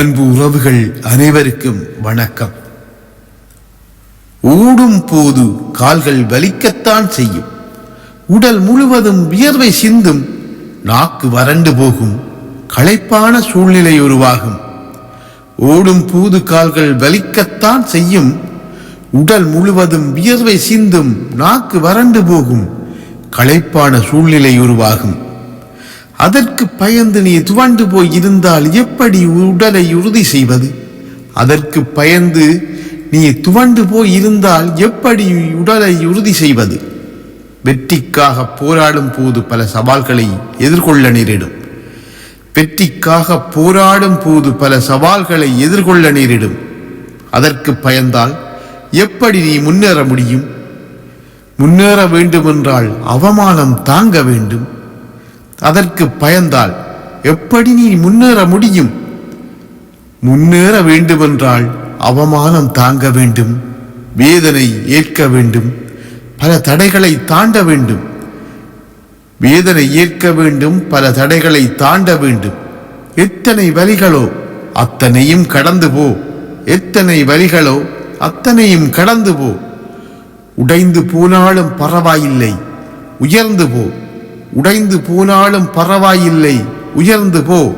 அன்பு உறவுகள் அனைவருக்கும் வணக்கம். ஓடும் போது கால்கள் வலிக்கத்தான் செய்யும். உடல் முழுவதும் வியர்வை சிந்தும் நாக்கு வறண்டு போகும் களைப்பான சூழ்நிலை உருவாகும். ஓடும் போது கால்கள் வலிக்கத்தான் செய்யும். உடல் முழுவதும் வியர்வை சிந்தும் நாக்கு வறண்டு போகும் களைப்பான சூழ்நிலை உருவாகும். அதற்கு பயந்து நீ துவண்டு போய் இருந்தால் எப்படி உடலை உறுதி செய்வது? அதற்கு பயந்து நீ துவண்டு போய் இருந்தால் எப்படி உடலை உறுதி செய்வது? வெற்றிக்காக போராடும் போது பல சவால்களை எதிர்கொள்ள நேரிடும். வெற்றிக்காக போராடும் போது பல சவால்களை எதிர்கொள்ள நேரிடும். அதற்கு பயந்தால் எப்படி நீ முன்னேற முடியும்? முன்னேற வேண்டுமென்றால் அவமானம் தாங்க வேண்டும். அதற்கு பயந்தால் எப்படி நீ முன்னேற முடியும்? முன்னேற வேண்டுமென்றால் அவமானம் தாங்க வேண்டும் வேதனை ஏற்க வேண்டும் பல தடைகளை தாண்ட வேண்டும். வேதனை ஏற்க வேண்டும் பல தடைகளை தாண்ட வேண்டும். எத்தனை வழிகளோ அத்தனையும் கடந்து போ. எத்தனை வழிகளோ அத்தனையும் கடந்து போ. உடைந்து போனாலும் பரவாயில்லை உயர்ந்து போ. உடைந்து போனாலும் பரவாயில்லை உயர்ந்து போ.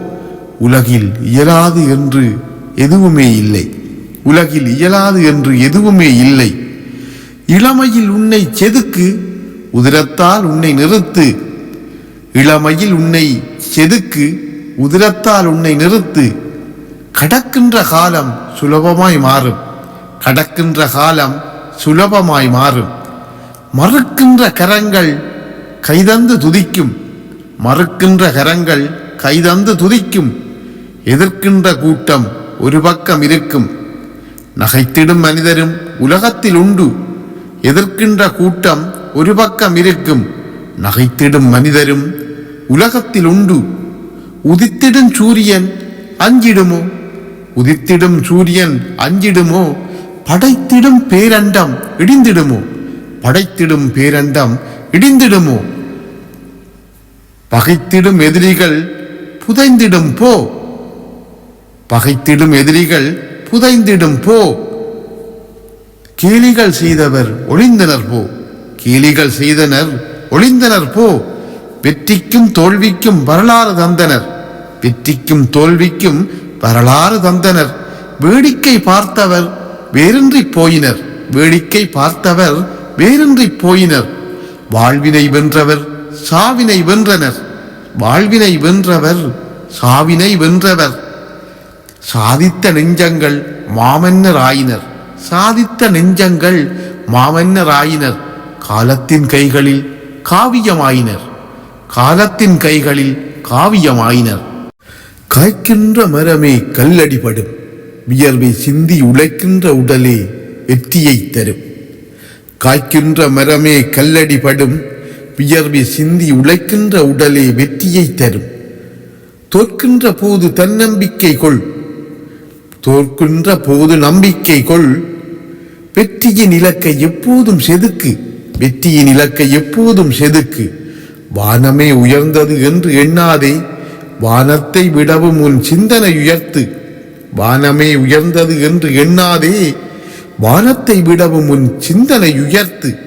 உலகில் இயலாது என்று எதுவுமே இல்லை. உலகில் இயலாது என்று எதுவுமே இல்லை. இளமையில் உன்னை செதுக்கு உதிரத்தால் உன்னை நிறுத்து. இளமையில் உன்னை செதுக்கு உதிரத்தால் உன்னை நிறுத்து. கடக்கின்ற காலம் சுலபமாய் மாறும். கடக்கின்ற காலம் சுலபமாய் மாறும். மறுக்கின்ற கரங்கள் கைதந்து துதிக்கும். மறுக்கின்ற கரங்கள் கைதந்து துதிக்கும். எதிர்க்கின்ற கூட்டம் ஒரு பக்கம் இருக்கும். நகைத்திடும் மனிதரும் உலகத்தில் உண்டு. எதிர்க்கின்ற கூட்டம் ஒரு பக்கம் இருக்கும். நகைத்திடும் மனிதரும் உலகத்தில் உண்டு. உதித்திடும் சூரியன் அஞ்சிடுமோ? உதித்திடும் சூரியன் அஞ்சிடுமோ? படைத்திடும் பேரண்டம் இடிந்திடுமோ? படைத்திடும் பேரண்டம் இடிந்திடுமோ? பகைத்திடும் எதிரிகள் புதைந்திடும் போ. பகைத்திடும் எதிரிகள் புதைந்திடும் போ. கேலிகள் செய்தவர் ஒளிந்தனர் போ. கேலிகள் செய்தனர் ஒளிந்தனர் போ. வெற்றிக்கும் தோல்விக்கும் வரலாறு தந்தனர். வெற்றிக்கும் தோல்விக்கும் வரலாறு தந்தனர். வேடிக்கை பார்த்தவர் வேறின்றி போயினர். வேடிக்கை பார்த்தவர் வேறின்றி போயினர். வாழ்வினை வென்றவர் சாவினை வென்றனர். வாழ்வினை வென்றவர் சாவினை வென்றவர். சாதித்த நெஞ்சங்கள் மாமன்னர் ஆயினர் சாதித்த நெஞ்சங்கள் மாமன்னர் ஆயினர் காலத்தின் கைகளில் காவியமாயினர். காலத்தின் கைகளில் காவியமாயினர். காய்க்கின்ற மரமே கல்லடிபடும். வியர்வை சிந்தி உழைக்கின்ற உடலே வெற்றியை தரும். காய்க்கின்ற மரமே கல்லடிபடும். வியர்வை சிந்தி உழைக்கின்ற உடலே வெற்றியை தரும். தோற்கின்ற போது தன்னம்பிக்கை கொள். தோற்கின்ற போது நம்பிக்கை கொள். வெற்றியின் இலக்கை எப்போதும் செதுக்கு. வெற்றியின் இலக்கை எப்போதும் செதுக்கு. வானமே உயர்ந்தது என்று எண்ணாதே. வானத்தை விடவும் உன் சிந்தனை உயர்த்து. வானமே உயர்ந்தது என்று எண்ணாதே. வானத்தை விடவும் உன் சிந்தனை உயர்த்து.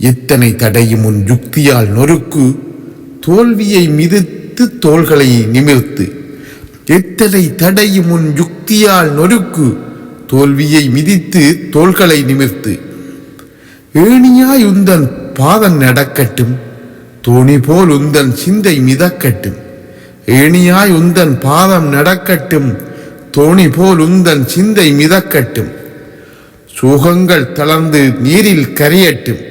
எத்தனை தடையும் உன் யுக்தியால் நொறுக்கு. தோல்வியை மிதித்து தோள்களை நிமிர்த்து. எத்தனை தடையும் உன் யுக்தியால் நொறுக்கு. தோல்வியை மிதித்து தோள்களை நிமிர்த்து. ஏணியாய் உந்தன் பாதம் நடக்கட்டும். தோணி போல் உந்தன் சிந்தை மிதக்கட்டும். ஏணியாய் உந்தன் பாதம் நடக்கட்டும். தோணி போல் உந்தன் சிந்தை மிதக்கட்டும். சுகங்கள் தளர்ந்து நீரில் கரையட்டும்.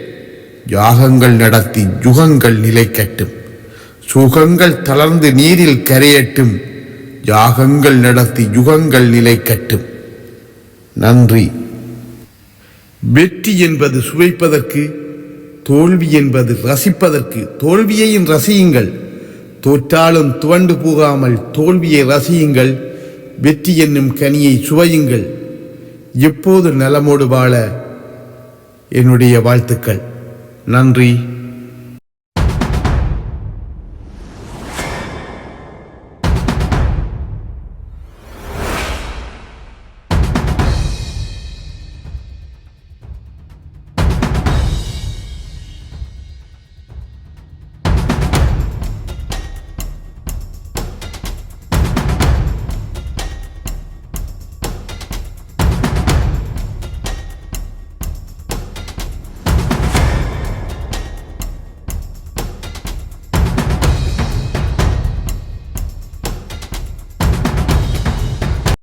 யாகங்கள் நடத்தி யுகங்கள் நிலைக்கட்டும். சுகங்கள் தளர்ந்து நீரில் கரையட்டும். யாகங்கள் நடத்தி யுகங்கள் நிலைக்கட்டும். நன்றி. வெற்றி என்பது சுவைப்பதற்கு தோல்வி என்பது ரசிப்பதற்கு. தோல்வியையும் ரசியுங்கள். தோற்றாலும் துவண்டு போகாமல் தோல்வியை ரசியுங்கள். வெற்றி என்னும் கனியை சுவையுங்கள். எப்போது நலமோடு வாழ என்னுடைய வாழ்த்துக்கள். நன்றி.